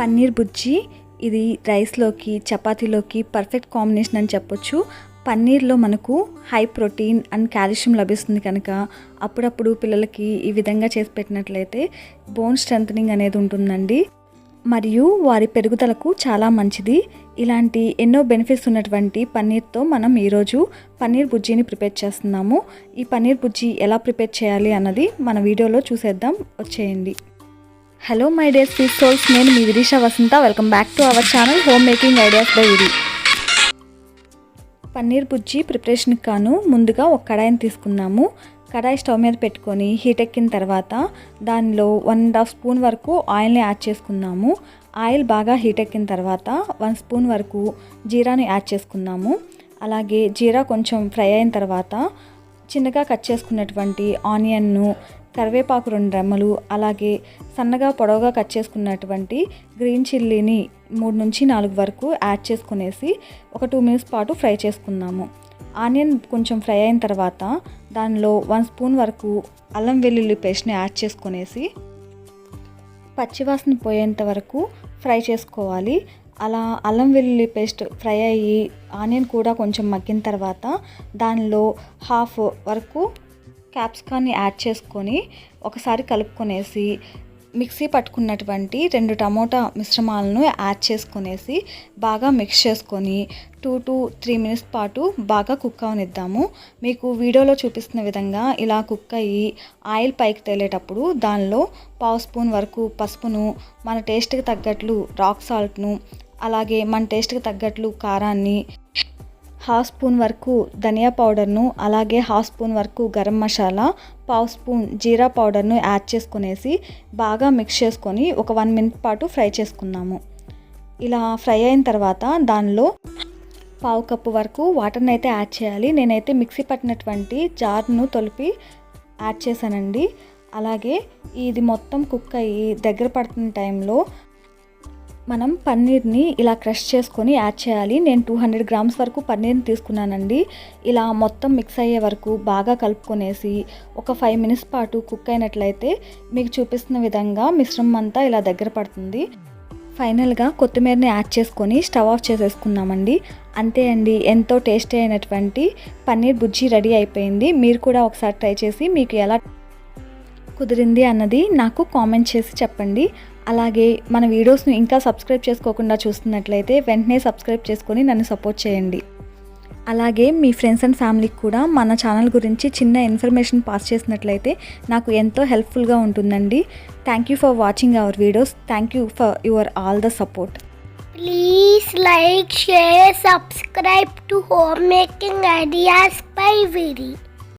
పన్నీర్ బుజ్జి. ఇది రైస్లోకి చపాతీలోకి పర్ఫెక్ట్ కాంబినేషన్ అని చెప్పొచ్చు. పన్నీర్లో మనకు హై ప్రోటీన్ అండ్ కాల్షియం లభిస్తుంది కనుక అప్పుడప్పుడు పిల్లలకి ఈ విధంగా చేసి పెట్టినట్లయితే బోన్ స్ట్రెంథనింగ్ అనేది ఉంటుందండి. మరియు వారి పెరుగుదలకు చాలా మంచిది. ఇలాంటి ఎన్నో బెనిఫిట్స్ ఉన్నటువంటి పన్నీర్తో మనం ఈరోజు పన్నీర్ బుజ్జీని ప్రిపేర్ చేస్తున్నాము. ఈ పన్నీర్ బుజ్జి ఎలా ప్రిపేర్ చేయాలి అన్నది మన వీడియోలో చూసేద్దాం. వచ్చేయండి. Hello my dears sweet souls నేను మీ Virisha Vasantha. Welcome back to our channel home making ideas by Viri paneer Bujji ప్రిపరేషన్కి కాను. ముందుగా ఒక కడాయిని తీసుకున్నాము కడాయి స్టవ్ మీద పెట్టుకొని హీట్ ఎక్కిన తర్వాత దానిలో వన్ అండ్ హాఫ్ స్పూన్ వరకు ఆయిల్ని యాడ్ చేసుకున్నాము ఆయిల్ బాగా హీట్ ఎక్కిన తర్వాత వన్ స్పూన్ వరకు జీరాని యాడ్ చేసుకున్నాము అలాగే జీరా కొంచెం ఫ్రై అయిన తర్వాత చిన్నగా కట్ చేసుకున్నటువంటి ఆనియన్ను కరివేపాకు రెండు రెమ్మలు అలాగే సన్నగా పొడవుగా కట్ చేసుకున్నటువంటి గ్రీన్ చిల్లీని మూడు నుంచి నాలుగు వరకు యాడ్ చేసుకునేసి ఒక టూ మినిట్స్ పాటు ఫ్రై చేసుకుందాము. ఆనియన్ కొంచెం ఫ్రై అయిన తర్వాత దానిలో వన్ స్పూన్ వరకు అల్లం వెల్లుల్లి పేస్ట్ని యాడ్ చేసుకునేసి పచ్చివాసన పోయేంత వరకు ఫ్రై చేసుకోవాలి. అలా అల్లం వెల్లుల్లి పేస్ట్ ఫ్రై అయ్యి ఆనియన్ కూడా కొంచెం మగ్గిన తర్వాత దానిలో హాఫ్ వరకు క్యాప్సికాన్ని యాడ్ చేసుకొని ఒకసారి కలుపుకొనేసి మిక్సీ పట్టుకున్నటువంటి రెండు టమోటా మిశ్రమాలను యాడ్ చేసుకునేసి బాగా మిక్స్ చేసుకొని టూ టు త్రీ మినిట్స్ పాటు బాగా కుక్ అవనిద్దాము. మీకు వీడియోలో చూపిస్తున్న విధంగా ఇలా కుక్ అయ్యి ఆయిల్ పైకి తేలేటప్పుడు దానిలో పావు స్పూన్ వరకు పసుపును మన టేస్ట్కి తగ్గట్లు రాక్ సాల్ట్ను అలాగే మన టేస్ట్కి తగ్గట్లు కారాన్ని హాఫ్ స్పూన్ వరకు ధనియా పౌడర్ను అలాగే హాఫ్ స్పూన్ వరకు గరం మసాలా పావు స్పూన్ జీరా పౌడర్ను యాడ్ చేసుకునేసి బాగా మిక్స్ చేసుకొని ఒక వన్ మినిట్ పాటు ఫ్రై చేసుకున్నాము ఇలా ఫ్రై అయిన తర్వాత దానిలో పావు కప్పు వరకు వాటర్ని అయితే యాడ్ చేయాలి. నేనైతే మిక్సీ పట్టినటువంటి జార్ను తొలిపి యాడ్ చేశానండి. అలాగే ఇది మొత్తం కుక్ అయ్యి దగ్గర పడుతున్న టైంలో మనం పన్నీర్ని ఇలా క్రష్ చేసుకొని యాడ్ చేయాలి. నేను టూ హండ్రెడ్ గ్రామ్స్ వరకు పన్నీర్ని తీసుకున్నానండి. ఇలా మొత్తం మిక్స్ అయ్యే వరకు బాగా కలుపుకొనేసి ఒక ఫైవ్ మినిట్స్ పాటు కుక్ అయినట్లయితే మీకు చూపిస్తున్న విధంగా మిశ్రమం అంతా ఇలా దగ్గర పడుతుంది. ఫైనల్గా కొత్తిమీరని యాడ్ చేసుకొని స్టవ్ ఆఫ్ చేసేసుకున్నామండి. అంతే అండి ఎంతో టేస్టీ అయినటువంటి పన్నీర్ బుజ్జి రెడీ అయిపోయింది. మీరు కూడా ఒకసారి ట్రై చేసి మీకు ఎలా కుదిరింది అన్నది నాకు కామెంట్ చేసి చెప్పండి. అలాగే మన వీడియోస్ను ఇంకా సబ్స్క్రైబ్ చేసుకోకుండా చూస్తున్నట్లయితే వెంటనే సబ్స్క్రైబ్ చేసుకొని నన్ను సపోర్ట్ చేయండి. అలాగే మీ ఫ్రెండ్స్ అండ్ ఫ్యామిలీకి కూడా మన ఛానల్ గురించి చిన్న ఇన్ఫర్మేషన్ పాస్ చేసినట్లయితే నాకు ఎంతో హెల్ప్ఫుల్గా ఉంటుందండి. Thank you for watching our videos thank you for your all the support please like share subscribe to home making ideas by Viri.